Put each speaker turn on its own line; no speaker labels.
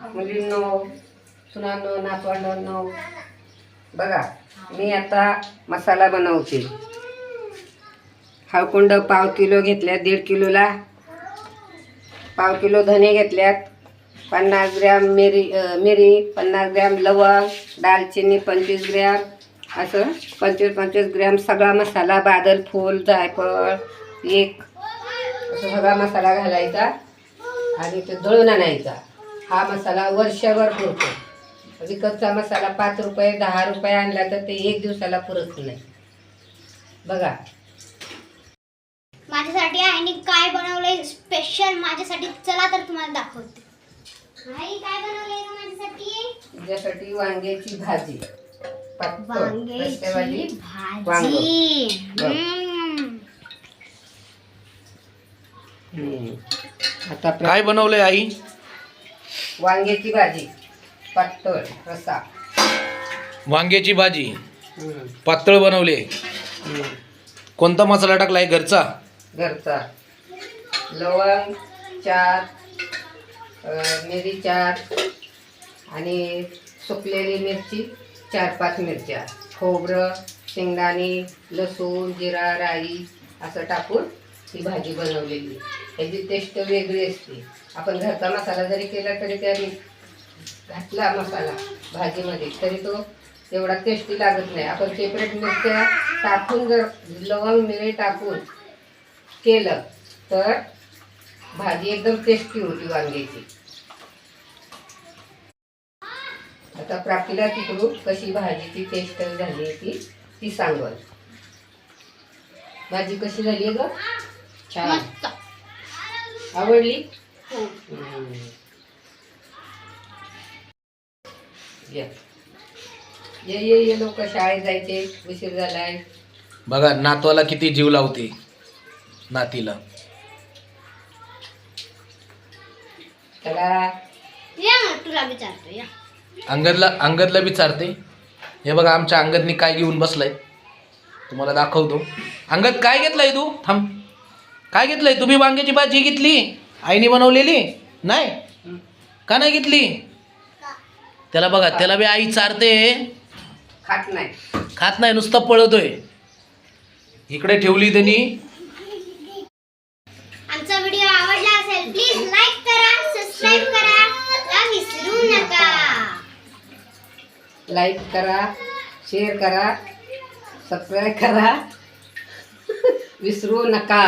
मुलींनो सुनांनो नातवंडांनो. बघा मी आता मसाला बनवते. हळकुंड पाव किलो घेतल्यात दीड किलोला. पाव किलो धने घेतल्यात. पन्नास ग्रॅम मिरी मिरी पन्नास ग्रॅम लवंग दालचिनी पंचवीस ग्रॅम. असं पंचवीस पंचवीस ग्रॅम सगळा मसाला बादल फूल जायफळ एक असं सगळा मसाला घालायचा आणि ते दळून आणायचा. हा मसाला वर्षभर पुरतो. विकतचा मसाला पाच रुपये दहा रुपये आणला तर ते एक दिवसाला पुरत नाही. बघा.
माझ्यासाठी आईने काय बनवलंय स्पेशल माझ्यासाठी चला तर तुम्हाला दाखवते. आई काय बनवलंय ग माझ्यासाठी?
तुझ्यासाठी वांग्याची भाजी.
वांग्याची भाजी.
आता
काय बनवलंय आई?
वांग्याची भाजी पातळ रसा.
वांग्याची भाजी.
हम्म.
पातळ बनवले.
हम्म.
कोणता मसाला टाकलाय घरचा?
घरचा. लवंग चार अं, मिरी चार आणि सुकलेली मिरची चार पाच मिरच्या. खोबरं शेंगदाणे लसूण जिरा राई असं टाकून ही भाजी बनवलेली. त्याची टेस्ट वेगळी असते. आपण घरचा मसाला जरी केला तरी त्याने घातला मसाला भाजीमध्ये तरी तो एवढा टेस्टी लागत नाही. आपण सेपरेट मिरच्या टाकून जर लवंग मिरे टाकून केलं तर भाजी एकदम टेस्टी होती वांग्याची. आता प्राप्तीला तिकडून कशी भाजीची टेस्ट झाली होती ती ती सांगल. भाजी कशी झाली आहे ग? छान. आवडली?
हो.
हम्म. ये. ये ये ये लोक शाळेत जायचे उशीर झालाय.
बघा नातवाला किती जीव लावते नातीला.
त्याला
या ना तुला विचारतो या.
अंगदला अंगदला विचारते. हे बघा आमच्या अंगदनी काय घेऊन बसलाय? तुम्हाला दाखवतो. अंगद काय घेतलंय तू? थांब. काय घेतलंय? तुम्ही वांग्याची भाजी घेतली? आईने बनवलेली? नाही? का नाही घेतली? त्याला बघा त्याला बी आई चारते.
खात नाही.
खात नाही नुसतं पळतोय. इकडे ठेवली त्यांनी.
आमचा व्हिडिओ आवडला असेल प्लीज लाईक करा सबस्क्राईब करा. विसरू नका.
लाईक करा शेअर करा सबस्क्राईब करा. विसरू नका.